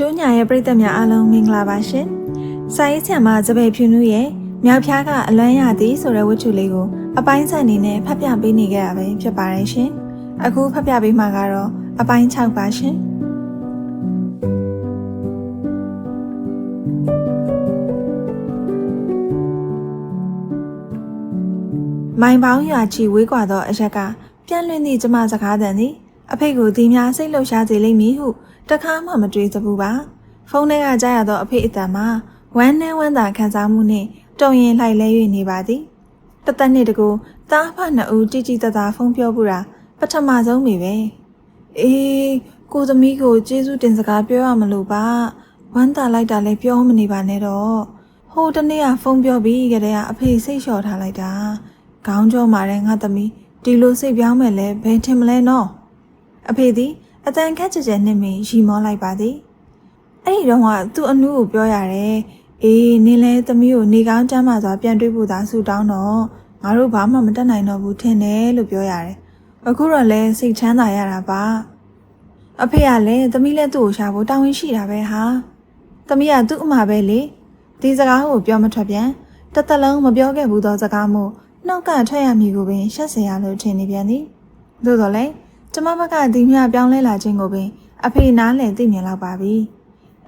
တို့ညာရဲ့ပြည်သက်များအားလုံးမင်္ဂလာပါရှင်။စာရေးဆရာမစပယ်ဖြူနုရဲ့မြောက်ဖျားကအလွမ်းရသည်ဆိုတဲ့ဝတ္ထုလေးကိုအပိုင်းဆက်အနေနဲ့ဖတ်ပြပေးနေကြရပဲဖြစ်ပါတယ်ရှင်။အခုဖတ်ပြပေးမှာကတော့အပိုင်း6ပါရှင်။မိုင်ပေါင်းရွာချီဝေးကွာသောအရက်ကပြန့်လွင့်သည့်ကျမစကားတန်သည်အဖေကိုဒီများစိတ်လှုပ်ရှားစေလိမ့်မည်ဟု တခါမှမတွေးစဘူးပါဖုန်းထဲကကြားရသောအဖေအတန်မှာဝမ်းနဲ့ဝမ်းသာခံစားမှုနှင့်တုံရင်လှိုက်လဲ၍နေပါသည်တသက်နှစ်တကူသားဖနှစ်ဦးကြည်ကြည်တသာဖုန်းပြောပူတာပထမဆုံးမိပဲအေးကိုသမီးကိုကျေးဇူးတင်စကားပြောရမလို့ပါဝမ်းသာလိုက်တာလည်းပြောမနေပါနဲ့တော့ဟိုတနေ့ကဖုန်းပြောပြီးကြတဲ့အဖေစိတ်လျှော့ထားလိုက်တာခေါင်းကြောမာတဲ့ငါသမီးဒီလိုစိတ်ပြောင်းမဲ့လဲဘယ်ထင်မလဲနော်အဖေသည် အတန်ခက်ကြကြနှစ်မင်းရီမောလိုက်ပါသည်အဲ့ဒီတော့ကသူ့အနုကိုပြောရတယ်အေးနင်းလဲသမီးကိုနေကောင်းကျမ်းမာစွာပြန်တွေ့ဖို့သာဆုတောင်းတော့ငါတို့ဘာမှမတတ်နိုင်တော့ဘူးထင်တယ်လို့ပြောရတယ်အခုတော့လဲစိတ်ချမ်းသာရတာပါအဖေကလည်းသမီးလည်းသူ့ကိုရှာဖို့တာဝန်ရှိတာပဲဟာသမီးကသူ့အမပဲလေဒီစကားကိုပြောမထွက်ပြန်တသက်လုံးမပြောခဲ့ဘူးသောစကားမို့နှောက်ကထွက်ရမည်ကိုပင်ရှက်စရာလို့ထင်နေပြန်သည်သို့တော်လည်း ကျမဘက်ကဒီမြပြောင်းလဲလာခြင်းကိုပင်အဖေနားလည်သိမြင်လောက်ပါပြီ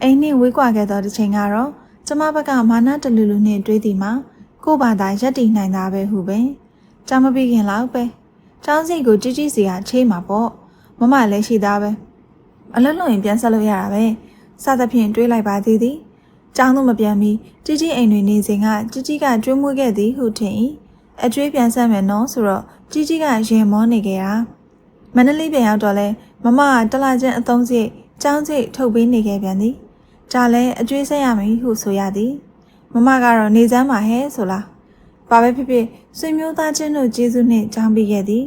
အိမ်နှင့်ဝေးကွာခဲ့သောတစ်ချိန်ကတော့ကျမဘက်ကမာနတလူလူနှင့်တွေးသည်မှာကို့ဘာသာရက်တည်နိုင်တာပဲဟုပင်ကြောင်မပြီးခင်လောက်ပဲចောင်းစိတ်ကိုကြီးကြီးစီကချေးမှာပေါ့မမလည်းရှိသားပဲအလွတ်လွန်ရင်ပြန်ဆက်လို့ရတာပဲစသဖြင့်တွေးလိုက်ပါသေးသည်ចောင်းတို့မပြန်မီကြီးကြီးအိမ်တွင်နေစဉ်ကကြီးကြီးကကျွေးမွေးခဲ့သည်ဟုထင်၏အကျွေးပြန်ဆက်မယ်နော်ဆိုတော့ကြီးကြီးကရင်မောနေကြတာ မန္တလေးပြန်ရောက်တော့လဲမမကတလာချင်းအသုံးစိတ်ចောင်းစိတ်ထုတ်ပေးနေခဲ့ပြန်သည်ဒါလည်းအကျွေးဆက်ရမည်ဟုဆိုရသည်မမကတော့နေစမ်းပါဟဲ့ဆိုလားဘာပဲဖြစ်ဖြစ်ဆွေမျိုးသားချင်းတို့ကျေးဇူးနှင့်ကြောင်းပေးခဲ့သည်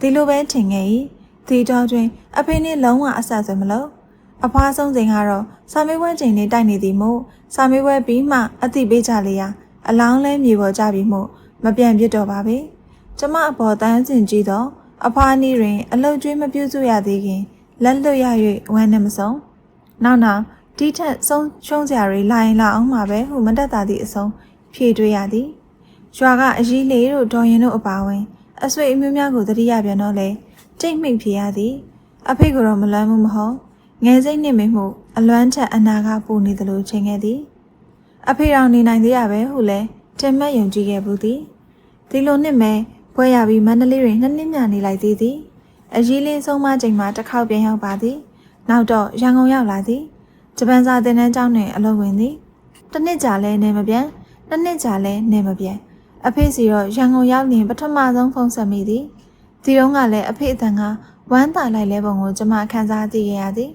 ဒီလိုပဲထင်ခဲ့၏ဒီတော့တွင် အဖေနှင့်လုံးဝအဆက်ဆွဲမလို့အဖွားဆုံးချိန်ကတော့စာမေးပွဲချိန်နဲ့တိုက်နေသည်မို့စာမေးပွဲပြီးမှအသိပေးကြလေရာအလောင်းလဲမြေပေါ်ကြပြီမို့မပြန်ပြစ်တော့ပါပဲကျမအပေါ်တန်းစင်ကြည့်တော့ အဖွားနီးတွင်အလုတ်ကျွေးမပြုစုရသေးခင်လက်လွတ်ရ၍ဝမ်းနဲ့မဆုံးနောက်နောက်ဒီထက်ဆုံးရှုံးစရာတွေလာရင်လာအောင်မှာပဲဟုမတက်တာသည့်အဆုံးဖြေတွေးရသည်ရွာကအကြီးလေးတို့ဒေါ်ရင်တို့အပါဝင်အဆွေအမျိုးများကိုတတိယပြန်တော့လေတိတ်မိတ်ဖြေရသည် အဖေကတော့မလွမ်းမှုမဟုတ်ငယ်စိတ်နှင့်မိမှုအလွမ်းထက်အနာကပူနေသလိုချိန်ခဲ့သည် အဖေတော်နေနိုင်သေးရပဲဟုလဲတင်မဲ့ယုံကြည်ခဲ့ဘူးသည်ဒီလိုနှစ်မဲ့ ဖွဲရပြီးမန္တလေးတွင်နှစ်နှစ်မြနေလိုက်သေးသည်အကြီးလေးဆုံးမချိန်မှာတစ်ခေါက်ပြန်ရောက်ပါသည်နောက်တော့ရန်ကုန်ရောက်လာသည်ဂျပန်စာသင်တန်းကျောင်းတွင်အလုပ်ဝင်သည်တစ်နှစ်ကြာလဲနေမပြန်နှစ်နှစ်ကြာလဲနေမပြန်အဖေစီတော့ရန်ကုန်ရောက်ရင်ပထမဆုံးဖုန်းဆက်မိသည်ဒီတော့ကလည်းအဖေအတန်ကဝမ်းသာလိုက်လဲပုံကိုကျွန်မခန်းစားသိခဲ့ရသည်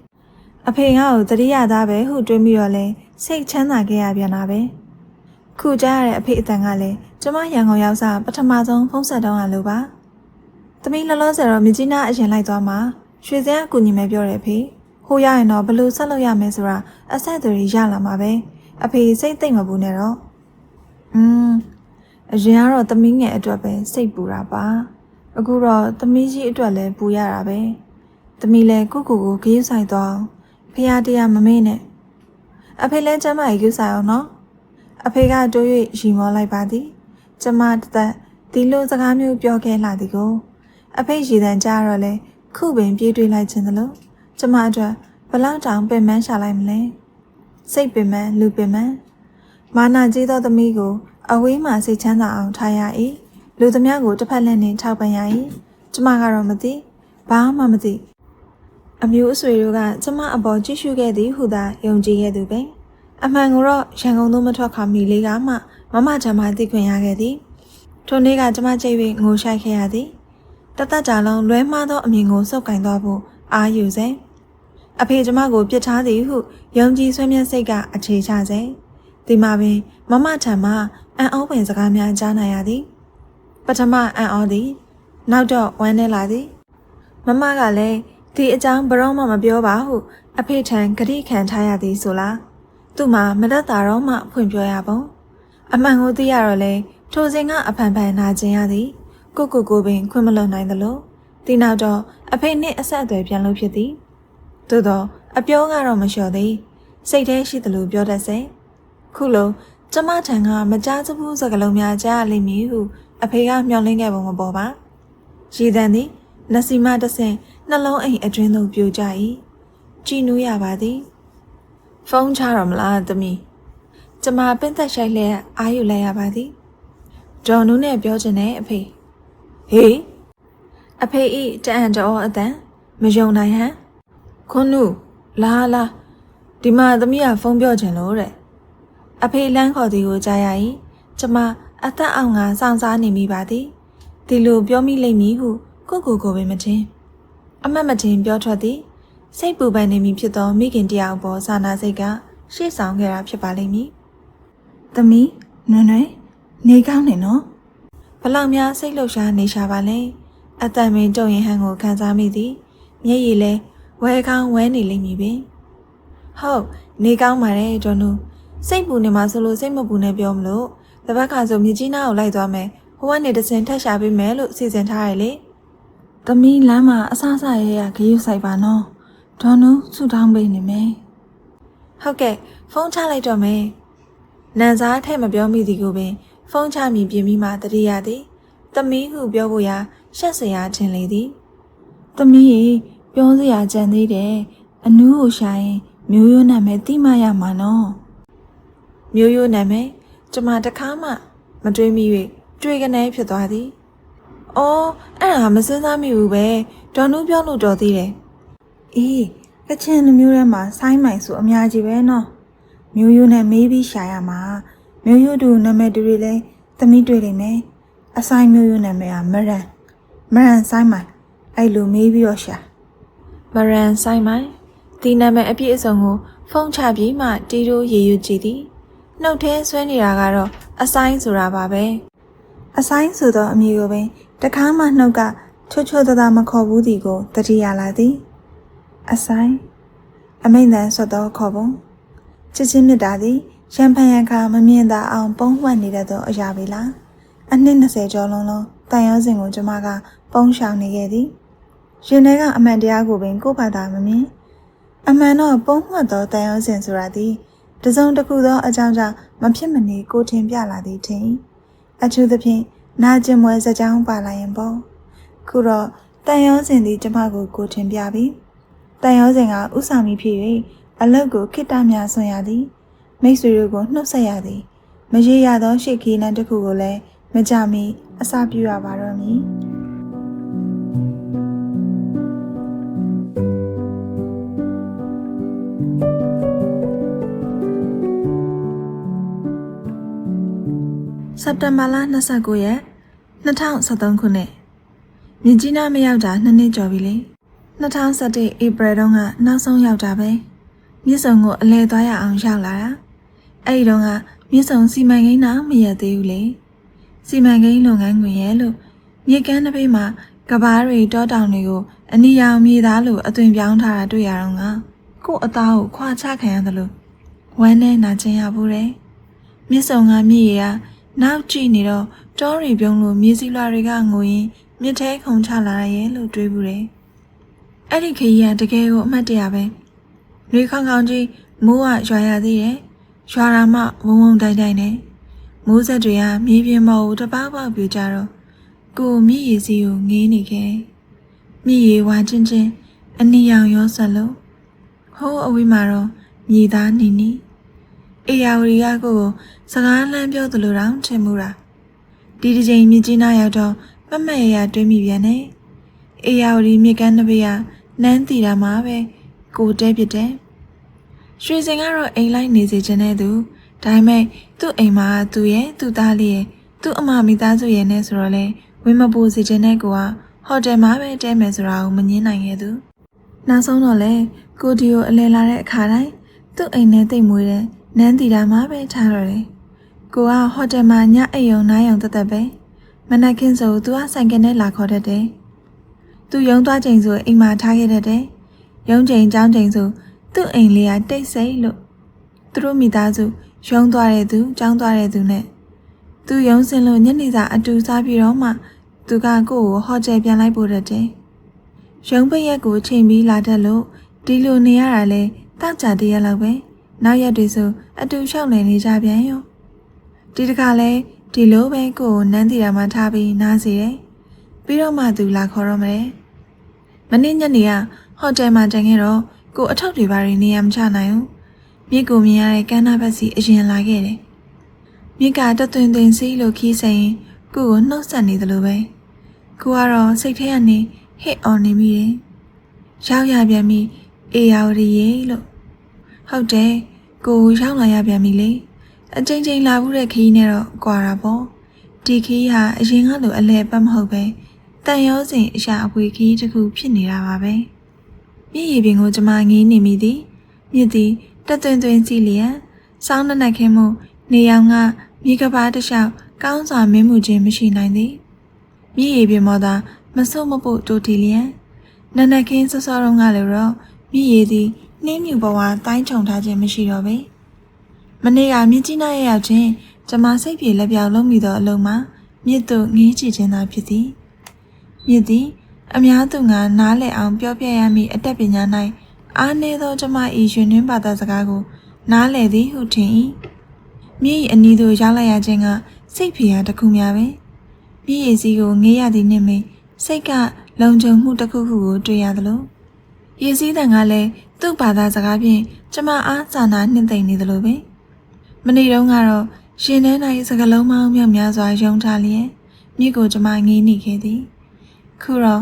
အဖေငါ့ကိုတတိယသားပဲဟုတွေးမိတော့လဲစိတ်ချမ်းသာခဲ့ရပြန်တာပဲ ခုကြားရတဲ့အဖေအတန်ကလည်းကျမရန်ကုန်ရောက်စားပထမဆုံးဖုန်းဆက်တော့ရလို့ပါသမီးလောလောဆယ်တော့မြကြီးနားအရင်လိုက်သွားမှာရွှေစင်းအကူညီမဲပြောတယ်ဖေဟိုရရင်တော့ဘလို့ဆက်လို့ရမယ်ဆိုတာအဆက်အသွယ်ရလာမှာပဲအဖေစိတ်သိမ့်မပူနဲ့တော့อืมအရင်ကတော့သမီးငယ်အတွက်ပဲစိတ်ပူတာပါအခုတော့သမီးကြီးအတွက်လည်းပူရတာပဲသမီးလည်းကိုကိုကိုဂရုစိုက်သွားဖះတရားမမေ့နဲ့အဖေလည်းကျမကြီးဂရုစိုက်အောင်နော် အဖေကတိုး၍ရီမောလိုက်ပါသည်ကျမတသက်ဒီလိုစကားမျိုးပြောခဲ့လာသည်ကိုအဖေရည်တန်ကြတော့လဲခုပင်ပြေးတွေးလိုက်ခြင်းသလိုကျမအတွက်ဘလောက်တောင်ပင်ပန်းရှာလိုက်မလဲစိတ်ပင်ပန်းလူပင်ပန်းမာနာကြီးသောသမီးကိုအဝေးမှစိတ်ချမ်းသာအောင်ထားရ၏လူသမားကိုတစ်ဖက်လက်နှင့်ထောက်ပံ့ရ၏ကျမကတော့မသိဘာမှမသိအမျိုးအဆွေတို့ကကျမအပေါ်ကြည့်ရှုခဲ့သည်ဟုသာယုံကြည်ခဲ့သူပဲ အမှန်ကိုတော့ရန်ကုန်သို့မထွက်ခါမီလေးကမှမမချမသိခွင့်ရခဲ့သည်ထိုနေ့ကကျမကြိတ်၍ငိုရှိုက်ခဲ့ရသည်တသက်ကြာလုံးလွဲမှားသောအမြင်ကိုစုပ်ကင်သွားဖို့အာယူစေအဖေကျမကိုပြစ်ထားသည်ဟုယုံကြည်ဆွေးမြတ်စိတ်ကအခြေချစေဒီမှာပင်မမထံမှအံ့ဩပင်စကားများကြားနိုင်ရသည် ပထမအံ့ဩသည်နောက်တော့ဝမ်းနည်းလာသည်မမကလည်းဒီအကြောင်းဘရောမှမပြောပါဟုအဖေထံဂတိခံထားရသည်ဆိုလား သူ့မှာမတတ်တာတော့မှဖွင့်ပြောရပုံအမှန်ကိုသိရတော့လေထိုစဉ်ကအဖန်ဖန်နာကျင်ရသည်ကိုကိုကိုပင်ခွင့်မလွန်နိုင်သလိုဒီနောက်တော့အဖေနှင့်အဆက်အသွယ်ပြန်လို့ဖြစ်သည်သို့တော့အပြောကတော့မလျှော်သေးစိတ်ထဲရှိသလိုပြောတတ်စေခုလုံးကျမထံကမကြားစဘူးစကလုံးများကြားရလိမ့်မည်ဟုအဖေကမျှော်လင့်ခဲ့ပုံမပေါ်ပါရည်တန်သည်လက်စီမတဆင်နှလုံးအိမ်အတွင်းသို့ပြိုကျ၏ကြည်နူးရပါသည် ဖုန်းချတော့မလားသမီးကျမပင့်သက်ရှိုက်လျက်အာယူလိုက်ရပါသည်ဒေါ်နူးနဲ့ပြောချင်တဲ့အဖေဟေးအဖေဤတအံ့တော်အတန်မယုံနိုင်ဟန်ခွန်းနုလာလာဒီမှာသမီးကဖုန်းပြောချင်လို့တဲ့အဖေလမ်းခေါ်သည်ကိုကြားရ၏ကျမအသက်အောင်ကစောင့်စားနေမိပါသည်ဒီလိုပြောမိလိမ့်မည်ဟုကိုကိုကိုပင်မချင်းအမတ်မချင်းပြောထွက်သည် စိတ်ပူပန်နေမည်ဖြစ်သောမိခင်တယောက်ပေါ်စာနာစိတ်ကရှေ့ဆောင်ခဲ့တာဖြစ်ပါလိမ့်မည်သမီးနွယ်နွယ်နေကောင်းနေနော်ဘလောက်များစိတ်လှုပ်ရှားနေရှာပါလဲအတန်မင်းကြုံရင်ဟန်ကိုခံစားမိသည်မျက်ရည်လဲဝဲကောင်းဝဲနေလိမ့်မည်ပင်ဟုတ်နေကောင်းပါတယ်ဒေါ်နူစိတ်ပူနေမှာဆိုလို့စိတ်မပူနဲ့ပြောမလို့တပတ်ခါဆိုမြကြီးနားကိုလိုက်သွားမယ်ဟိုကနေတစင်ထက်ရှာပေးမယ်လို့စီစဉ်ထားရလေသမီးလမ်းမှာအဆအဆရရဂရုစိုက်ပါနော် ဒေါ်နူဆူတောင်းပေးနေမယ်ဟုတ်ကဲ့ဖုန်းချလိုက်တော့မယ်နန်စားထဲ့မပြောမိသည်ကိုပင်ဖုန်းချမိပြင်ပြီးမှတတိယသည်သမီးဟုပြောဖို့ရာရှက်စရာထင်လေသည်သမီးရေပြောစရာကြံသေးတယ်အနူးကိုရှာရင်မျိုးရိုးနာမည်တိမရမှာနော်မျိုးရိုးနာမည်ကျမတခါမှမတွေးမိ၍တွေးကနေဖြစ်သွားသည်။အော်အဲ့ဒါမစင်းစားမိဘူးပဲဒေါ်နူးပြောလို့တော်သေးတယ်။ အေးကချင်လူမျိုးထဲမှာဆိုင်းမိုင်ဆိုအများကြီးပဲနော်။မျိုးရိုးနဲ့မေးပြီးရှာရမှာမျိုးရိုးတူနာမည်တူတွေလည်းသမီးတွေ့လိမ့်မယ်။အဆိုင်မျိုးရိုးနာမည်ကမရန်မရန်ဆိုင်းမိုင်အဲ့လိုမေးပြီးတော့ရှာမရန်ဆိုင်းမိုင်ဒီနာမည်အပြည့်အစုံကိုဖုန်းချပြီးမှတီတိုးရေယူကြည့်သည်နှုတ်ထဲဆွဲနေတာကတော့အဆိုင်ဆိုတာပါပဲအဆိုင်ဆိုသောအမည်ကိုပင်တခါမှနှုတ်ကချွတ်ချွတ်တသားမခေါ်ဘူးသည်ကိုတတိယလာသည် အဆိုင်အမိန်တန်ဆွတ်သောခေါ်ပုံချစ်ချင်းမြတ်တာသည်ရံဖန်ရံခါမမြင်သာအောင်ပုံမှန်နေတတ်သောအရာပဲလားအနှစ်20ကျော်လုံးလုံးတန်ရောစင်ကိုကျမက ပုံရှောင်နေခဲ့သည်ရင်ထဲကအမှန်တရားကိုပင်ကိုယ့်ဘာသာမမြင်အမှန်တော့ပုံမှတ်သောတန်ရောစင်ဆိုတာသည်တစုံတစ်ခုသောအကြောင်းကြောင့်မဖြစ်မနေကိုထင်ပြလာသည်ထင်အထူးသဖြင့်နာကျင်မွဲစကြောင်းပါလာရင်ပေါ့ခုတော့တန်ရောစင်သည်ကျမကိုကိုထင်ပြပြီ တန်ရောစင်ကဥဆောင်ပြီးဖြစ်၍အလုတ်ကိုခိတ္တများဆွံရသည်မိတ်ဆွေတို့ကိုနှုတ်ဆက်ရသည်မရေရသောရှေ့ခီးလန်းတစ်ခုကိုလည်းမကြမီအစပြုရပါတော့မည်စက်တင်ဘာလ29ရက်2023ခုနှစ်မြင်းကြီးနားမရောက်တာနှစ်နှစ်ကျော်ပြီလေ 2017ဧပြီတုန်းကနောက်ဆုံးရောက်တာပဲမြစ်စုံကိုအလဲသွားရအောင်ရောက်လာတာအဲ့ဒီတုန်းကမြစ်စုံစီမံကိန်းတော့မရသေးဘူးလေစီမံကိန်းလုပ်ငန်းခွင်ရဲ့လို့မြေကမ်းတစ်ပိမှာကဘာတွေတောတောင်တွေကိုအနီရောင်မြေသားလိုအသွင်ပြောင်းထားတာတွေ့ရတော့ငါကို့အသားကိုခွာချခံရတယ်လို့ဝမ်းနဲ့နာကျင်ရဘူးတယ်မြစ်စုံကမြည်ရနောက်ကြည့်နေတော့တောရီပြုံးလိုမြေစီလွာတွေကငိုရင်းမြစ်ထဲခုန်ချလာရဲ့လို့တွေးဘူးတယ် အဲ့ဒီခရီးကတကယ်ကိုအမှတ်တရပဲ။လေခေါင်ခေါင်ကြီးမိုးကရွာရသေးတယ်။ရွာတာမှဝုံဝုံတိုက်တိုက်နဲ့မိုးဆက်တွေကမြေပြင်ပေါ်ကိုတပေါက်ပေါက်ပြကြတော့ကိုမြည်ရည်စီကိုငေးနေခဲ့။မြည်ရည်ဝါချင်းချင်းအနီရောင်ရောဆက်လို့ဟိုးအဝေးမှာတော့မြေသားနေနေအေယာဝရီကကိုကိုစကားလမ်းပြောသလိုတောင်ထင်မှုတာဒီတစ်ချိန်မြစ်ကြီးနားရောက်တော့မမတ်ရရတွေးမိပြန်တယ်အေယာဝရီမြစ်ကမ်းတစ်ပေက နန်းတီတာမှာပဲကိုတဲပြစ်တယ်။ရွှေစင်ကတော့အိမ်လိုက်နေစေချင်တဲ့သူဒါပေမဲ့သူ့အိမ်မှာသူ့ရဲ့သူ့သားလေးရဲ့သူ့အမမိသားစုရဲ့နဲ့ဆိုတော့လေဝင်းမပူစေချင်တဲ့ကိုကဟိုတယ်မှာပဲတဲမယ်ဆိုတာကိုမငင်းနိုင်ခဲ့သူ။နောက်ဆုံးတော့လေကိုဒီကိုအလဲလာတဲ့အခါတိုင်းသူ့အိမ်နဲ့တိတ်မွေးတဲ့နန်းတီတာမှာပဲထားတော့တယ်။ကိုကဟိုတယ်မှာညအိမ်ယုံနားယုံတက်တက်ပဲမနက်ခင်းဆိုသူကဆိုင်ကနဲ့လာခေါ်တတ်တယ်။ သူယုံသွားချိန်ဆိုအိမ်မှာထားခဲ့တတ်တယ်။ရုံးချိန်ကြောင်းချိန်ဆိုသူ့အိမ်လေးကတိတ်ဆိတ်လို့သူတို့မိသားစုရုံးသွားတဲ့သူကြောင်းသွားတဲ့သူနဲ့သူရုံးစင်လို့ညနေစာအတူစားပြီးတော့မှသူကကိုယ့်ကိုဟိုတယ်ပြန်လိုက်ပို့တတ်တယ်။ရုံးပိတ်ရက်ကိုချိန်ပြီးလာတတ်လို့တဒီလိုနေရတာလဲတောက်ကြတရက်လောက်ပဲနောက်ရက်တွေဆိုအတူလျှောက်လည်နေကြပြန်ရောဒီတခါလဲဒီလိုပဲကိုကိုနန်းတီတာမှထားပြီးနားစီတယ်ပြီးတော့မှသူလာခေါ်တော့မယ် မနေ့ညနေကဟိုတယ်မှာတန်ခဲ့တော့ကိုအထောက်တွေပါနေနေရမချနိုင်ဘူးမြစ်ကိုမြင်ရတဲ့ကမ်းနားဘက်စီအရင်လာခဲ့တယ်မြစ်ကတသွင်သွင်စီးလို့ခီးဆိုင်ရင်ကိုကိုနှုတ်ဆက်နေသလိုပဲကိုကတော့စိတ်ထဲကနေဟစ်အော်နေမိတယ်ရောက်ရပြန်ပြီအေယာဝတီရေလို့ဟုတ်တယ်ကိုရောက်လာရပြန်ပြီလေအချိန်ချင်းလာဘူးတဲ့ခီးနဲ့တော့ကွာတာပေါ့ဒီခီးဟာအရင်ကလိုအလဲပတ်မဟုတ်ပဲ တန်ရောစင်အရာအပွေခီးတစ်ခုဖြစ်နေတာပါပဲမြည်ရည်ပင်ကိုကျမငေးနေမိသည်မြစ်သည်တက်သွင်းသွင်းစီလျက်စောင်းနက်နက်ခင်းမှုနေရောင်ကမြေကဘာတစ်လျှောက်ကောင်းစွာမင်းမှုခြင်းမရှိနိုင်သည်မြည်ရည်ပင်မော်သာမဆုတ်မပုတ်တိုးတီလျက်နက်နက်ခင်းစောစောတုန်းကလည်းတော့မြည်ရည်သည်နှင်းမြူဘဝတိုင်းချုံထားခြင်းမရှိတော့ပေမနေ့ကမြင့်ကြီးနားရရောက်ခြင်းကျမစိတ်ပြေလက်ပြောင်လုံးမိသောအလုံးမှာမြစ်တို့ငေးကြည့်ခြင်းသာဖြစ်သည် မြစ်သည် အများသူငါနားလည်အောင်ပြောပြရမည့်အတတ်ပညာ၌အားနည်းသောကျမ၏ရှင်နှင်းဘာသာစကားကိုနားလည်သည်ဟုထင်၏မြစ်၏အနီးသို့ရောက်လိုက်ရခြင်းကစိတ်ဖြေရာတစ်ခုများပဲမြစ်ရည်စီးကိုငေးရသည်နှင့်မေစိတ်ကလုံခြုံမှုတစ်ခုခုကိုတွေ့ရသလိုရည်စည်းတန်ကလည်းသူ့ဘာသာစကားဖြင့်ကျမအားစာနာနှင့်သိမ့်နေသလိုပဲမနေ့တုန်းကတော့ရှင်ထဲ၌စကလုံးမောင်းမြောက်များစွာယုံထားလျက်မြစ်ကိုကျမငေးနေခဲ့သည် ခုတော့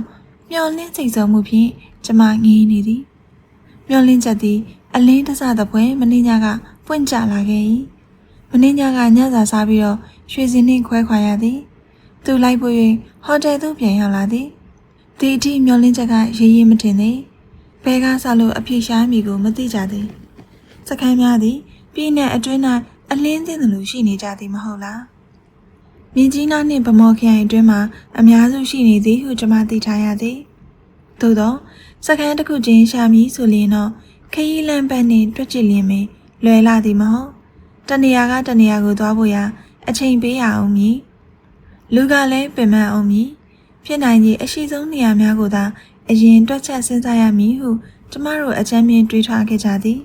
မျောလင်းစိတ်ဆုံမှုဖြင့်ကျမငေးနေသည်မျောလင်းချက်သည်အလင်းတစသပွဲမနေ့ညကပွင့်ကျလာခဲ့၏မနေ့ညကညစာစားပြီးတော့ရွှေစင်နှင့်ခွဲခွာရသည်သူလိုက်ပို့၍ဟိုတယ်သို့ပြန်ရောက်လာသည်ဒီအထိမျောလင်းချက်ကရေးရေးမထင်သည်ဘဲကားစားလို့အပြည့်ရှားမိကိုမသိကြသည်စကမ်းများသည်ပြည်내အတွင်း၌အလင်းသင်းသလိုရှိနေကြသည်မဟုတ်လား မြင်းကြီးနားနှင့်ဗမော်ခရိုင်အတွင်းမှာအများစုရှိနေသည်ဟုကျွန်မသိထားရသည်သို့သောစကမ်းတစ်ခုချင်းရှာမည်ဆိုရင်တော့ခရီးလမ်းပတ်နှင့်တွက်ကြည့်လျင်ပင်လွယ်လာသည်မဟုတ်တနေရာကတနေရာကိုသွားဖို့ရာအချိန်ပေးရအောင်မည်လူကလည်းပင်ပန်းအောင်မည်ဖြစ်နိုင်ကြီးအရှိဆုံးနေရာများကိုသာအရင်တွက်ချက်စဉ်းစားရမည်ဟုကျမတို့အချမ်းမြင်တွေးထားခဲ့ကြသည်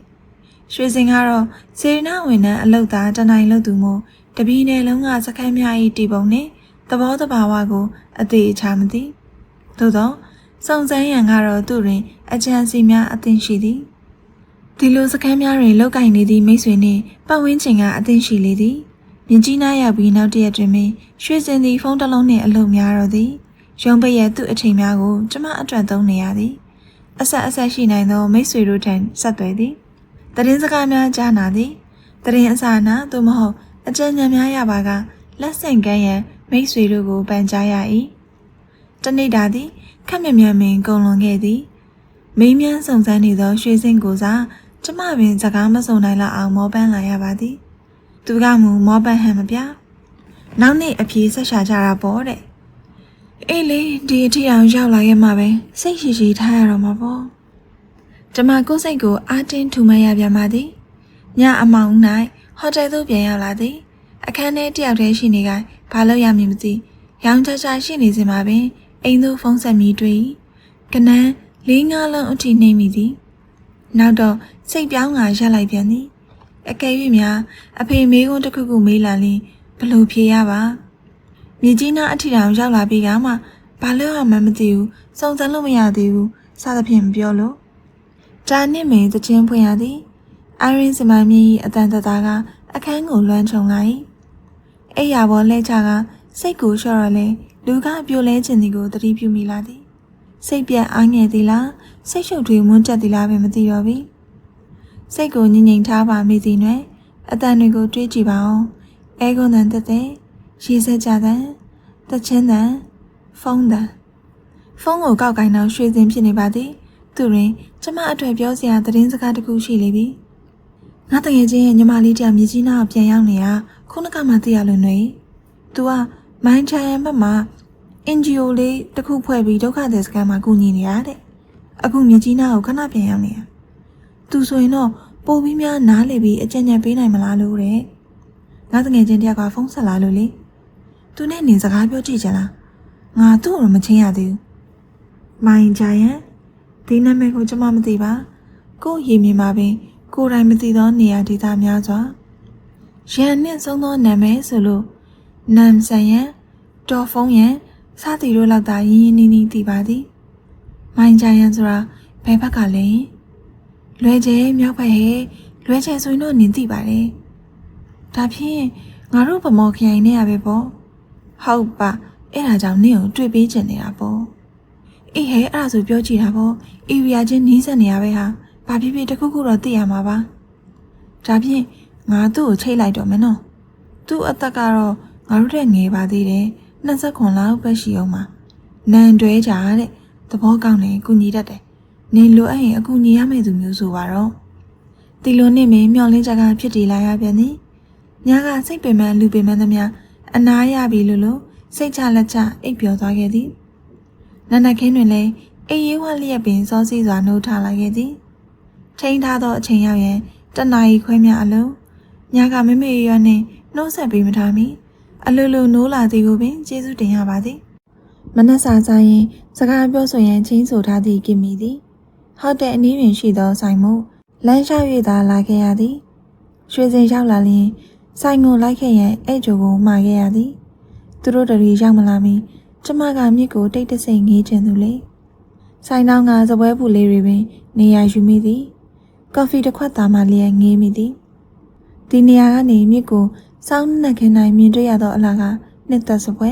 ရွှေစင်ကတော့စေရနာဝန်ထမ်းအလုပ်သားတနိုင်လုပ်သူမို့ တပီးနယ်လုံးကစခန်းများ၏တီပုံနှင့်သဘောတဘာဝကိုအသေးအချာမသိသို့သောစုံစမ်းရန်ကတော့သူတွင် အကြံစီများအသင်ရှိသည်ဒီလိုစခန်းများတွင်လောက်ကင်နေသည့်မိတ်ဆွေနှင့်ပတ်ဝန်းကျင်ကအသင်ရှိလေသည်မြင်းကြီးနားရောက်ပြီးနောက်တရက်တွင်ပင်ရွှေစင်သည်ဖုန်းတစ်လုံးနှင့်အလုပ်များတော့သည်ရုံပရဲ့သူ့အချိန်များကိုကျမအတွက်သုံးနေရသည်အဆက်အဆက်ရှိနိုင်သောမိတ်ဆွေတို့ထံဆက်သွယ်သည်တရင်စကားများကြားနာသည်တရင်အစာနာသို့မဟုတ် အကြံဉာဏ်များရပါကလက်ဆင့်ကမ်းရန်မိတ်ဆွေတို့ကိုပန်ကြားရ၏တနေ့တာသည်ခက်မြမြမင်ကုံလွန်ခဲ့သည်မင်းမြန်းစုံစမ်းနေသောရွှေစင်ကိုစားကျမပင်စကားမစုံနိုင်လောက်အောင်မောပန်းလာရပါသည်သူကမူမောပန်းဟန်မပြနောက်နေ့အပြေဆက်ရှာကြတာပေါ့တဲ့အေးလေဒီအထီအောင်ရောက်လာခဲ့မှပဲစိတ်ရှိရှိထားရတော့မှာပေါ့ကျမကိုယ်စိတ်ကိုအားတင်းထူမရပြန်ပါသည်ညအမောင်၌ ဟိုတယ်သို့ပြန်ရောက်လာသည်အခန်းထဲတယောက်တည်းရှိနေကဘာလို့ရမည်မသိရောင်ချာချာရှိနေစမှာပင်အိမ်သို့ဖုန်းဆက်မိတွေ့ကနန်းလေးငါးလုံးအထိနှိမ့်မိသည်နောက်တော့စိတ်ပြောင်းကရက်လိုက်ပြန်သည်အကယ်၍များအဖေမေးခွန်းတစ်ခုခုမေးလာရင်ဘလို့ဖြေရပါမြေကြီးနားအထီတောင်ရောက်လာပြီးကမှဘာလို့မှမသိဘူးစုံစမ်းလို့မရသေးဘူးစသဖြင့်မပြောလို့ဂျာနစ်မင်းတချင်းဖွင့်ရသည် အိုင်ရင်စမမင်း၏အတန်တသားကအခန်းကိုလွှမ်းခြုံလိုက်အိယာပေါ်လဲချကစိတ်ကိုလျှော့ရလဲလူကပြိုလဲခြင်းဒီကိုသတိပြုမိလာသည်စိတ်ပြက်အားငယ်သည်လားစိတ်ရှုပ်ထွေးမွန်းတက်သည်လားပဲမသိတော့ပြီစိတ်ကိုငြိမ်ငြိမ်ထားပါမိသည်နွယ်အတန်တွေကိုတွေးကြည့်ပါအောင်အဲကုန်းတန်တက်တဲ့ရေစက်ကြတဲ့တချင်းတန်ဖုန်းတန်ဖုန်းကိုကောက်ကင်တော့ရွှေစင်ဖြစ်နေပါသည်သူတွင်ကျမအတွေ့ပြောစရာသတင်းစကားတစ်ခုရှိလေပြီ ငါတကယ်ချင်းရဲ့ညီမလေးတယောက်မြကြီးနားကိုပြန်ရောက်နေရခုနကမှသိရလို့နေ။ तू ကမိုင်းချန်ဘက်မှာ NGO လေးတစ်ခုဖွဲ့ပြီးဒုက္ခသည်စခန်းမှာကူညီနေရတဲ့။အခုမြကြီးနားကိုခဏပြန်ရောက်နေရ။ तू ဆိုရင်တော့ပို့ပြီးများနားလေပြီးအကြံဉာဏ်ပေးနိုင်မလားလို့တဲ့။ငါတကယ်ချင်းတယောက်ကဖုန်းဆက်လာလို့လေ။ तू နဲ့နေစကားပြောကြည့်ချင်လား။ငါသူ့ကိုမချင်းရသေးဘူး။မိုင်းချန်ဒီနာမည်ကိုကျွန်မမသိပါ ကိုယ့်ရေမြေမှာပင် ကိုယ်တိုင်မသိသောနေရာဒေသများစွာရန်နှင့်ဆုံးသောနာမည်ဆိုလို့နမ်ဆန်ရန်တော်ဖုံးရန်စသည်တို့လောက်သာရင်းရင်းနှီးနှီးသိပါသည်မိုင်းကြရန်ဆိုတာဘယ်ဘက်ကလဲလွယ်ကျဲမြောက်ဘက်ဟဲ့လွယ်ကျဲဆိုရင်တော့နင်သိပါတယ်ဒါဖြင့်ငါတို့ဗမော်ခရိုင်နဲ့ရပဲပေါ့ဟုတ်ပါအဲ့ဒါကြောင့်နင့်ကိုတွေ့ပေးချင်နေတာပေါ့အေးဟဲ့အဲ့ဒါဆိုပြောကြည့်တာပေါ့အေရီယာချင်းနီးစပ်နေရပဲဟာ ဘာဖြစ်ဖြစ်တစ်ခုခုတော့သိရမှာပါဒါဖြင့်ငါသူ့ကိုချိတ်လိုက်တော့မယ်နော်သူ့အသက်ကတော့ငါတို့တဲ့ငယ်ပါသေးတယ်29လောက်ပဲရှိအောင်ပါနန်တွဲကြတဲ့သဘောကောင်းတယ်ကုညီတတ်တယ်နေလိုအပ်ရင်အကူညီရမယ့်သူမျိုးဆိုပါတော့တီလိုနဲ့မင်းမျောလင်းချက်ကဖြစ်တည်လာရပြန်သည်ညာကစိတ်ပင်ပန်းလူပင်ပန်းသမျှအနာရပြီလို့လို့စိတ်ချလက်ချအိပ်ပျော်သွားခဲ့သည်နန္ဒခင်းတွင်လည်းအေးရဲဝလျက်ပင်စောစီးစွာနှုတ်ထားလိုက်ခဲ့သည် ထိန်းထားသောအချိန်ရောက်ရင်တနာရီခွဲမြအလုံးညာကမမေရွနှင့်နှိုးဆက်ပေးမထားမီအလိုလိုနိုးလာသည်ကိုပင်ကျေးဇူးတင်ရပါသည်မနက်စာစားရင်စကားပြောဆိုရန်ချင်းဆိုထားသည့်ကိမီသည်ဟောက်တဲ့အနည်းပင်ရှိသောဆိုင်မှုလမ်းလျှောက်၍သာလာခဲ့ရသည်ရွှေစင်ရောက်လာလျင်ဆိုင်ကိုလိုက်ခဲ့ရန်အဲ့ကြိုကိုမှာခဲ့ရသည်သူတို့တရီရောက်မလာမီကျမကမြစ်ကိုတိတ်တဆိတ်ငေးချင်သူလေဆိုင်တောင်းကစပွဲပူလေးတွေပင် နေရာယူမိသည် ကော်ဖီတစ်ခွက်သာမှလျက်ငေးမိသည်ဒီနေရာကနေမြစ်ကိုစောင်းနှက်ခင်းနိုင်မြင်တွေ့ရသောအလားကနှစ်သက်စပွဲ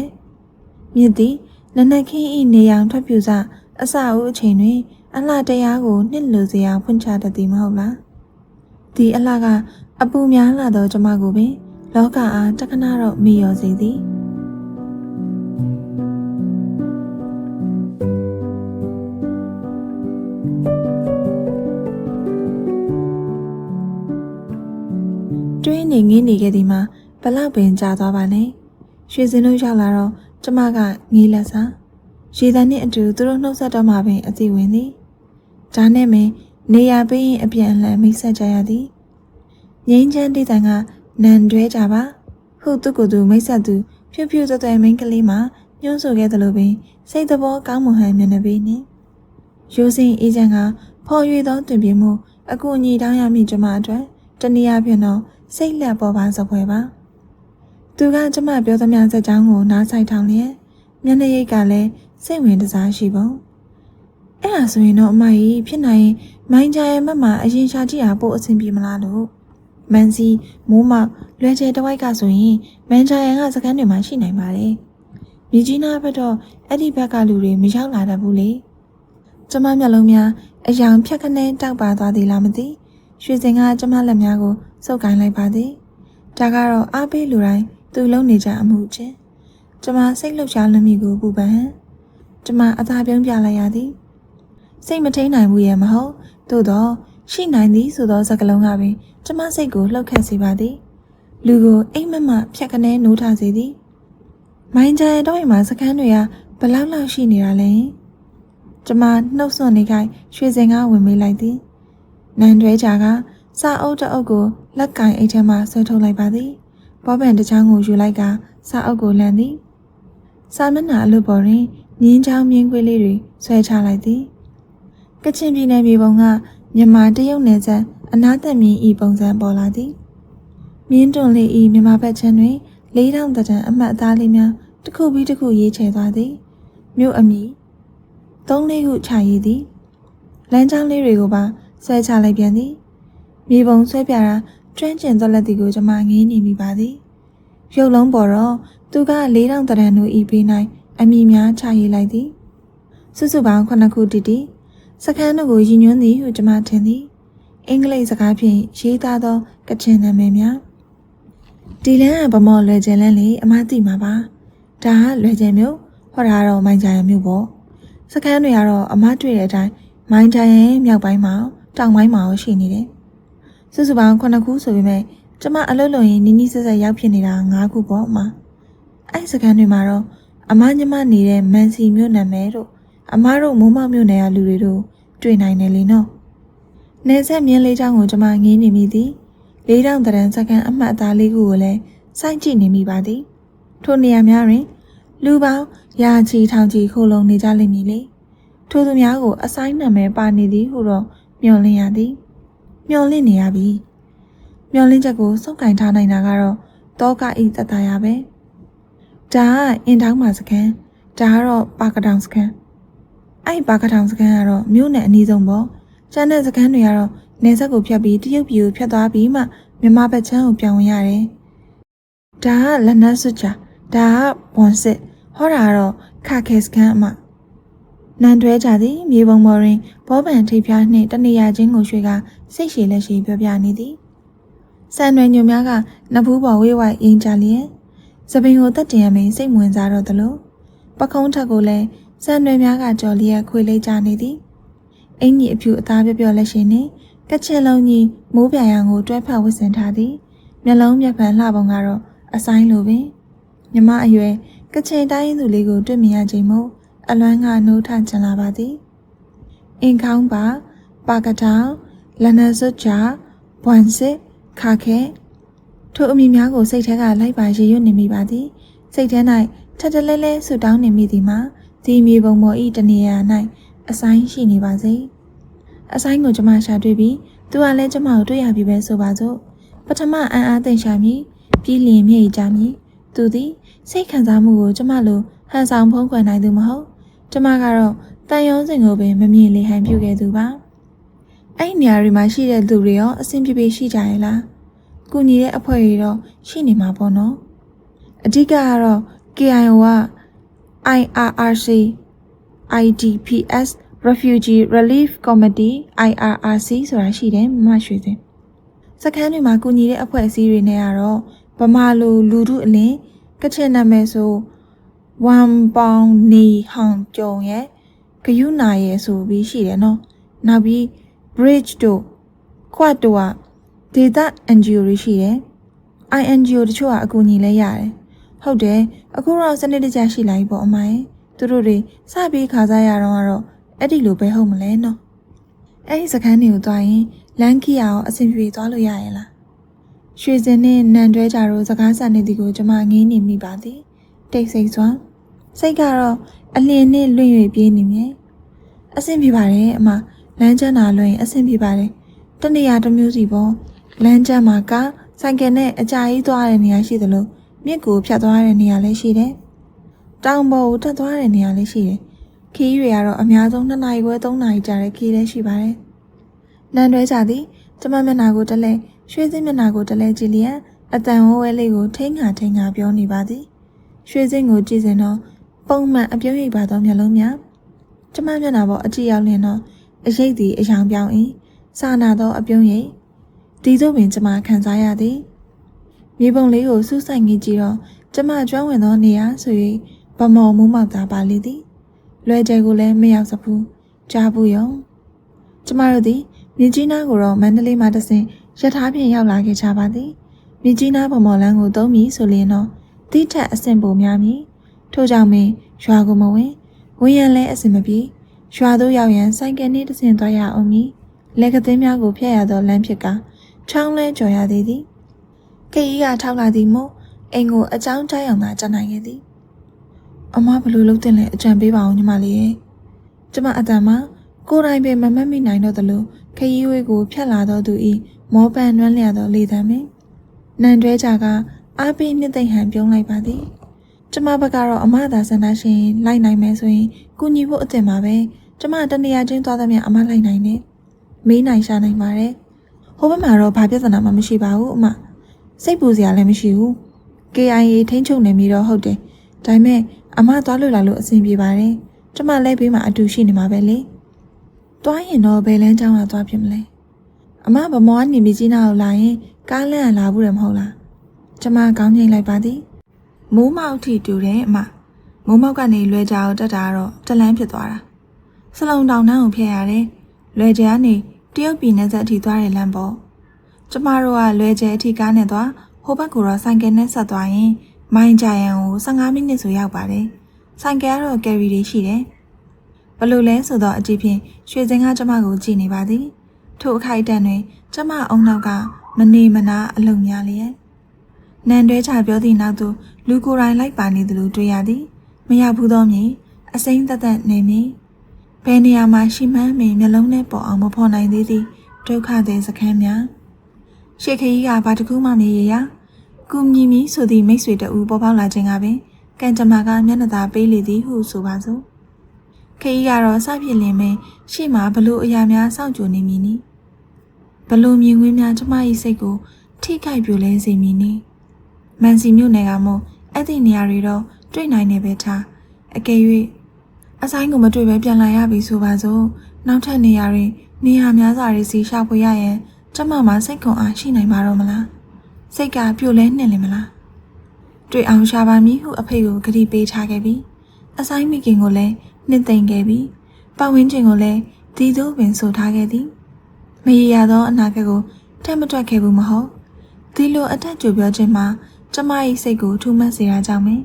မြစ်သည်နနက်ခင်းဤနေရောင်ထွက်ပြူစအစအဦးအချိန်တွင် အလှတရားကိုနှစ်လူစရာဖွင့်ချတတ်သည်မဟုတ်လားဒီအလှကအပူများလာသောကျမကိုပင် လောကအားတခဏတော့မေ့လျော်စေသည် နေငင်းနေခဲ့သည်မှာဘလောက်ပင်ကြာသွားပါလဲရွှေစင်တို့ရောက်လာတော့ကျမကငေးလက်စားရေတန်းနဲ့အတူသူတို့နှုတ်ဆက်တော့မှပင်အသိဝင်သည်ဒါနဲ့မင်းနေရပေးရင်အပြန်အလှန်မိတ်ဆက်ကြရသည်ငိမ့်ချမ်းဒေသကနန်တွဲကြပါဟုသူကသူမိတ်ဆက်သူဖြူဖြူသွဲသွဲမိန်းကလေးမှညှိုးဆိုခဲ့သလိုပင်စိတ်သဘောကောင်းမွန်ဟန်မျက်နှာပေးနှင့်ရိုးစင်အေးချမ်းကဖော်ရွေသောတွင်ပြမှုအကူအညီတောင်းရမည့်ကျမအတွက်တနည်းအားဖြင့်တော့ စိတ်လက်ပေါ်ပါစပွဲပါသူကကျမပြောသမျှစက်ကြောင်းကိုနားဆိုင်ထောင်လျက်မျက်နှာရိပ်ကလည်းစိတ်ဝင်တစားရှိပုံအဲ့ဒါဆိုရင်တော့အမကြီးဖြစ်နိုင်ရင်မိုင်းကြရဲ့မမအရင်ရှာကြည့်တာပို့အဆင်ပြေမလားလို့မန်စီမိုးမောက်လွယ်ကျဲတဝိုက်ကဆိုရင်မန်ဂျာယန်ကစကန်းတွေမှာရှိနိုင်ပါတယ်မြကြီးနားဘက်တော့အဲ့ဒီဘက်ကလူတွေမရောက်လာတတ်ဘူးလေကျမမျက်လုံးများအယောင်ဖြတ်ခနဲတောက်ပါသွားသေးလားမသိရွှေစင်ကကျမလက်များကို စုပ်ကိုင်းလိုက်ပါသည်ဒါကတော့အားပေးလူတိုင်းသူလုံးနေကြအမှုချင်းကျမစိတ်လှုပ်ရှားလမိကိုပူပန်ကျမအသာပြုံးပြလိုက်ရသည်စိတ်မထိန်နိုင်ဘူးရဲ့မဟုတ်သို့တော့ရှိနိုင်သည်ဆိုသောစကားလုံးကပင်ကျမစိတ်ကိုလှုပ်ခတ်စေပါသည်လူကိုအိမ်မက်မဖြတ်ကနေနိုးထားစေသည်မိုင်းကြဲတော့အိမ်မှာစကန်းတွေကဘလောက်လောက်ရှိနေတာလဲကျမနှုတ်ဆွနေခိုင်းရွှေစင်ကဝင်မေးလိုက်သည်နန်တွဲကြကစာအုပ်တအုပ်ကို လက်ကင်အိတ်ထဲမှဆွဲထုတ်လိုက်ပါသည်ဘောပန်တစ်ချောင်းကိုယူလိုက်ကစာအုပ်ကိုလှန်သည်စာမျက်နှာအလွတ်ပေါ်တွင်မြင်းချောင်းမြင်းခွေးလေးတွေဆွဲချလိုက်သည်ကချင်ပြည်နယ်မြေပုံကမြန်မာတရုတ်နယ်စပ်အနားသက်မြင်းဤပုံစံပေါ်လာသည်မြင်းတွန်လေးဤမြန်မာဘက်ခြမ်းတွင်လေးထောင်တံအမှတ်အသားလေးများတစ်ခုပြီးတစ်ခုရေးချယ်သွားသည်မြို့အမည်သုံးလေးခုခြာရည်သည်လမ်းကြောင်းလေးတွေကိုပါဆွဲချလိုက်ပြန်သည်မြေပုံဆွဲပြတာ ကျွမ်းကျင်သောလက်တီကိုကျမငေးနေမိပါသည်ရုပ်လုံးပေါ်တော့သူကလေးတောင်တရံတို့ဤပေးနိုင်အမိများချရေးလိုက်သည်စုစုပေါင်းခုနှစ်ခုတည်တည်စခန်းတို့ကိုရည်ညွှန်းသည်ဟုကျမထင်သည်အင်္ဂလိပ်စကားဖြင့်ရေးသားသောကချင်နာမည်များဒီလန်းကဗမော်လွယ်ကျင်လန်းလေအမသိမှာပါဒါကလွယ်ကျင်မျိုးဟောတာတော့မိုင်းကြရမျိုးပေါ့စခန်းတွေကတော့အမတွေ့တဲ့အတိုင်းမိုင်းကြရမြောက်ပိုင်းမှာတောင်ပိုင်းမှာရှိနေတယ် စုစုပေါင်း9ခုဆိုပေမဲ့ကျမအလုပ်လုပ်ရင်နီးနီးဆက်ဆက်ရောက်ဖြစ်နေတာ9ခုပေါ့အမအဲ့စကန်တွေမှာတော့အမညမနေတဲ့မန်စီမြို့နာမည်တို့အမတို့မိုးမောက်မြို့နယ်ကလူတွေတို့တွေ့နိုင်တယ်လေနော်နေဆက်မြင်းလေးချောင်းကိုကျမငေးနေမိသည်လေးတောင်တရံစကန်အမှတ်အသားလေးခုကိုလည်းစိုက်ကြည့်နေမိပါသည်ထိုနေရာများတွင်လူပေါင်းရာချီထောင်ချီခိုးလုံနေကြလိမ့်မည်လေထိုသူများကိုအဆိုင်နာမည်ပါနေသည်ဟုတော့မျောလင့်ရသည် မျောလင့်နေရပြီမျောလင့်ချက်ကိုစုပ်ကင်ထားနိုင်တာကတော့တောကဤတတရာပဲဒါကအင်တောင်းမှာစကန်ဒါကတော့ပါကတောင်စကန်အဲ့ပါကတောင်စကန်ကတော့မြို့နယ်အနီးဆုံးပေါ့ကျန်တဲ့စကန်တွေကတော့နေဆက်ကိုဖြတ်ပြီးတရုတ်ပြည်ကိုဖြတ်သွားပြီးမှမြန်မာဘက်ချမ်းကိုပြောင်းဝင်ရတယ်ဒါကလက်နက်စွချာဒါကဘွန်စစ်ဟောတာကတော့ခါခဲစကန်အမ နန်တွဲကြသည်မြေပုံပေါ်တွင်ဘောပန်ထိပ်ဖြားနှင့်တနေရာချင်းကိုရွှေကစိတ်ရှည်လက်ရှည်ပြောပြနေသည်စံရွယ်ညွန်များကနဖူးပေါ်ဝေးဝိုက်အင်းကြလျက်သပင်ကိုတက်တင်ရမင်းစိတ်ဝင်စားတော့သလိုပခုံးထက်ကိုလည်းစံရွယ်များကကြော်လျက်ခွေလေးကြနေသည်အင်ကြီးအဖြူအသားပြော့ပြော့လက်ရှင်နှင့်ကချင်လုံးကြီးမိုးပြရန်ကိုတွဲဖက်ဝစ်ဆင်ထားသည်မျက်လုံးမျက်ဖန်လှပုံကတော့အဆိုင်လိုပင်မြမအရွယ်ကချင်တိုင်းသူလေးကိုတွေ့မြင်ရချိန်မို့ အလွမ်းကနှိုးထချင်လာပါသည်အင်ခေါင်းပါပါကထောင်လနစွတ်ချဘွမ်စစ်ခါခဲထိုအမိများကိုစိတ်ထဲကလိုက်ပါရေရွတ်နေမိပါသည်စိတ်ထဲ၌ထက်တလဲလဲဆူတောင်းနေမိသည်မှာဒီမြေပုံပေါ်ဤတနေရာ၌အဆိုင်ရှိနေပါစေအဆိုင်ကိုကျမရှာတွေ့ပြီးသူကလည်းကျမကိုတွေ့ရပြီပဲဆိုပါစို့ပထမအံ့အားသိမ့်ရှာမည်ပြီးလျင်မြေကြမည်သူသည်စိတ်ခံစားမှုကိုကျမလိုဟန်ဆောင်ဖုံးကွယ်နိုင်သူမဟုတ် ကျမကတော့တန်ရုံးစင်ကိုပင်မမြင်လေဟန်ပြုခဲ့သူပါအဲ့နေရာတွေမှာရှိတဲ့သူတွေရောအဆင်ပြေပြေရှိကြရဲ့လားကုညီတဲ့အဖွဲတွေတော့ရှိနေမှာပေါ့နော်အဓိကကတော့ KIO က IRRC IDPS Refugee Relief Committee IRRC ဆိုတာရှိတယ်မမရွှေစင်စခန်းတွေမှာကူညီတဲ့အဖွဲ့အစည်းတွေနဲ့ကတော့ဗမာလူလူထုအလင်းကချင်နာမည်ဆို ဝမ်ပေါင်နီဟောင်ကြုံရဲ့ဂယုနာရဲ့ဆိုပြီးရှိတယ်နော်နောက်ပြီး bridge တို့ခွတ်တို့ကဒေတာ NGO တွေရှိတယ် INGO တချို့ကအကူအညီလဲရတယ်ဟုတ်တယ်အခုတော့စနစ်တကျရှိလာပြီပေါ့အမိုင်းသူတို့တွေစပြီးခါစားရတော့ကတော့အဲ့ဒီလိုပဲဟုတ်မလဲနော်အဲ့ဒီစခန်းတွေကိုသွားရင်လမ်းခီအောင်အဆင်ပြေသွားလို့ရရဲ့လားရွှေစင်နဲ့နန်တွဲကြတို့စကားဆန်နေသည်ကိုကျမငေးနေမိပါသည်တိတ်ဆိတ်စွာ စိတ်ကတော့အလင်းနဲ့လွင့်၍ပြေးနေမြဲအဆင်ပြေပါတယ်အမလမ်းကျန်းတာလွင့်အဆင်ပြေပါတယ်တနေရာတစ်မျိုးစီပေါ့လမ်းကျန်းမှာကဆိုင်ကယ်နဲ့အကြာကြီးသွားတဲ့နေရာရှိသလိုမြစ်ကိုဖြတ်သွားတဲ့နေရာလည်းရှိတယ်တောင်ပေါ်ကိုတက်သွားတဲ့နေရာလည်းရှိတယ်ခီးတွေကတော့အများဆုံး2နာရီခွဲ3နာရီကြာတဲ့ခီးလည်းရှိပါတယ်နန်တွဲကြသည်ကျမမျက်နှာကိုတလဲရွှေစင်းမျက်နှာကိုတလဲကြည့်လျက်အတန်ဝဲလေးကိုထိန်းငါထိန်းငါပြောနေပါသည်ရွှေစင်းကိုကြည့်စဉ်တော့ ပုံမှန်အပြုံးရိပ်ပါသောမျက်လုံးများကျမမျက်နှာပေါ်အကြည့်ရောက်လျင်တော့အရိပ်သည်အယောင်ပြောင်း၏စာနာသောအပြုံးရိပ်ဒီသို့ပင်ကျမခံစားရသည်မြေပုံလေးကိုစူးစိုက်ငေးကြည့်တော့ကျမကျွမ်းဝင်သောနေရာဆို၍ဗမော်မူးမောက်သားပါလေသည်လွယ်ကျဲကိုလည်းမရောက်စဖူးကြားဘူးရောကျမတို့သည်မြင်းကြီးနားကိုတော့မန္တလေးမှာတဆင်ရထားဖြင့်ရောက်လာခဲ့ကြပါသည်မြင်းကြီးနားဗမော်လန်းကိုသုံးပြီဆိုလျင်တော့တိထက်အဆင့်ပိုများမည် ထို့ကြောင့်မင်းရွာကိုမဝင်ဝင်ရန်လဲအဆင်မပြေရွာသို့ရောက်ရန်ဆိုင်ကယ်နှင့်တဆင်သွားရအောင်မည်လက်ကသင်းများကိုဖျက်ရသောလမ်းဖြစ်ကချောင်းလဲကြော်ရသေးသည်ခရီးကထောက်လာသည်မို့အိမ်ကိုအကြောင်းတိုင်းအောင်သာကြားနိုင်ခဲ့သည်အမဘလို့လုံးတင်လဲအကြံပေးပါအောင်ညီမလေးရဲ့ကျမအတန်မှာကိုယ်တိုင်ပင်မမတ်မိနိုင်တော့သလိုခရီးဝေးကိုဖြတ်လာတော့သူဤမောပန်နွမ်းလျသောလေသံပင်နန်တွဲကြကအားပေးနှစ်သိမ့်ဟန်ပြုံးလိုက်ပါသည် ကျမဘက်ကတော့အမသာဆန္ဒရှင်လိုက်နိုင်မယ်ဆိုရင်ကုညီဖို့အသင့်ပါပဲကျမတနေရာချင်းသွားသမျှအမလိုက်နိုင်တယ်မေးနိုင်ရှာနိုင်ပါတယ်ဟိုဘက်မှာတော့ဘာပြဿနာမှမရှိပါဘူးအမစိတ်ပူစရာလည်းမရှိဘူး KIA ထိန်းချုပ်နေပြီးတော့ဟုတ်တယ်ဒါပေမဲ့အမသွားလို့လာလို့အဆင်ပြေပါတယ်ကျမလည်းဘေးမှာအတူရှိနေမှာပဲလေသွားရင်တော့ဘယ်လမ်းကြောင်းကသွားဖြစ်မလဲအမဗမောကနေမြကြီးနာကိုလာရင်ကားလန့်လာဘူးတယ်မဟုတ်လားကျမကောင်းငိမ့်လိုက်ပါသည် မိုးမောက်ထိတူတယ်အမမိုးမောက်ကနေလွယ်ကြအောင်တက်တာတော့တလန်းဖြစ်သွားတာစလုံတောင်နှန်းကိုဖျက်ရတယ်လွယ်ကြကနေတရုတ်ပြည်နယ်စပ်အထိသွားတဲ့လမ်းပေါ့ကျမတို့ကလွယ်ကျဲအထိကားနဲ့သွားဟိုဘက်ကိုတော့ဆိုင်ကယ်နဲ့ဆက်သွားရင်မိုင်းကြရန်ကို15မိနစ်ဆိုရောက်ပါတယ်ဆိုင်ကယ်ကတော့ကယ်ရီတွေရှိတယ်ဘလို့လဲဆိုတော့အကြည့်ဖြင့်ရွှေစင်ကကျမကိုကြည့်နေပါသည်ထို့အခိုက်အတန့်တွင်ကျမအုံနောက်ကမနေမနာအလုံများလျက် နန်တွဲချပြောသည့်နောက်သို့လူကိုယ်တိုင်လိုက်ပါနေသလိုတွေ့ရသည်မရောက်ဘူးသောမြေအစိမ့်သက်သက်နေမည်ဘယ်နေရာမှာရှိမှန်းမင်းမျက်လုံးနဲ့ပေါ်အောင်မဖော်နိုင်သေးသည့်ဒုက္ခသည်စခန်းများရှေခရီးကဘာတစ်ခုမှမရေရကုမြီမီဆိုသည့်မိတ်ဆွေတအူပေါ်ပေါက်လာခြင်းကပင်ကံကြမ္မာကမျက်နှာသာပေးလေသည်ဟုဆိုပါစို့ခရီးကတော့စဖြစ်လင်ပင်ရှေ့မှာဘလို့အရာများစောင့်ကြိုနေမည်နီဘလို့မြင်ကွင်းများကျမ၏စိတ်ကိုထိခိုက်ပြိုလဲစေမည်နီ မန်စီမြို့နယ်ကမို့အဲ့ဒီနေရာတွေတော့တွေ့နိုင်နေပဲထားအကယ်၍အဆိုင်ကိုမတွေ့ပဲပြန်လာရပြီဆိုပါစို့နောက်ထပ်နေရာတွေနေရာများစွာတွေစီရှာဖွေရရင်ကျမမှာစိတ်ခွန်အားရှိနိုင်မှာတော့မလားစိတ်ကပြိုလဲနှင်လင်မလားတွေ့အောင်ရှာပါမည်ဟုအဖေကိုဂတိပေးထားခဲ့ပြီအဆိုင်မိခင်ကိုလည်းနှစ်သိမ့်ခဲ့ပြီပတ်ဝန်းကျင်ကိုလည်းဒီသို့ပင်ဆိုထားခဲ့သည်မရေရသောအနာဂတ်ကိုထက်မတွက်ခဲ့ဘူးမဟုတ်ဒီလိုအတက်ကြိုပြောခြင်းမှာ ကျမ၏စိတ်ကိုထူးမှတ်စေတာကြောင့်ပဲ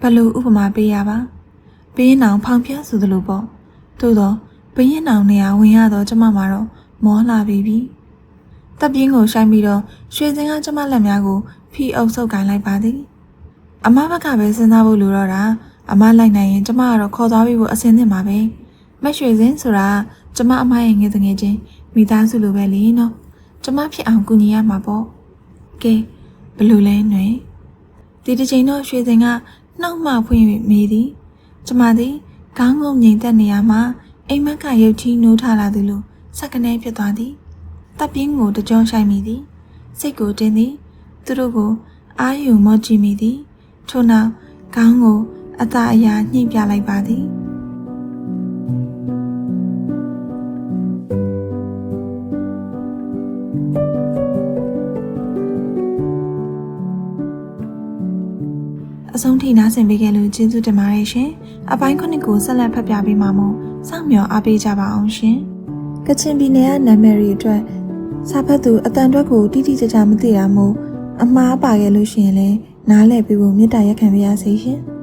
ဘလို့ဥပမာပေးရပါဘင်းနောင်ဖောင်ဖျက်ဆိုသလိုပေါ့သို့တော့ဘင်းနောင်နေရာဝင်ရတော့ကျမမှာတော့မောလာပြီပြီတပ်ပြင်းကိုရှိုင်းပြီးတော့ရွှေစင်ကကျမလက်များကိုဖီအုပ်ဆုပ်ကိုင်းလိုက်ပါသည်အမဘက်ကပဲစဉ်းစားဖို့လိုတော့တာအမလိုက်နိုင်ရင်ကျမကတော့ခေါ်သွားပြီးဖို့အစင်းသင့်ပါပဲမက်ရွှေစင်ဆိုတာကျမအမရဲ့ငယ်တငယ်ချင်းမိသားစုလိုပဲလေနော်ကျမဖြစ်အောင်ကူညီရမှာပေါ့ကဲ ဘလို့လဲຫນွေဒီတစ်ချိန်တော့ရွှေစင်ကနှောက်မှဖွင့်၍မေးသည်ကျမသည်ခေါင်းငုံငိမ်သက်နေရမှာအိမ်မက်ကရုတ်ချီနိုးထလာသည်လို့စက္ကနဲဖြစ်သွားသည်တပ်ပြင်းကိုတကြောဆိုင်မိသည်စိတ်ကိုတင်းသည်သူတို့ကို အာယုံမော့ကြည့်မိသည်ထို့နောက်ခေါင်းကိုအသာအရာညှိပြလိုက်ပါသည် အဆုံးထိနားဆင်ပေးခဲ့လို့ကျေးဇူးတင်ပါတယ်ရှင်။အပိုင်းခုနှစ်ကိုဆက်လက်ဖတ်ပြပေးမှာမို့စောင့်မျှော်အားပေးကြပါအောင်ရှင်။ကချင်ပြည်နယ်ကနာမည်တွေအတွက်စာဖတ်သူအတန်အတွက်ကိုတိတိကျကျမသိတာမို့အမှားပါခဲ့လို့ရှိရင်လည်းနားလည်ပြီးဖို့မေတ္တာရက်ခံပေးရစေရှင်။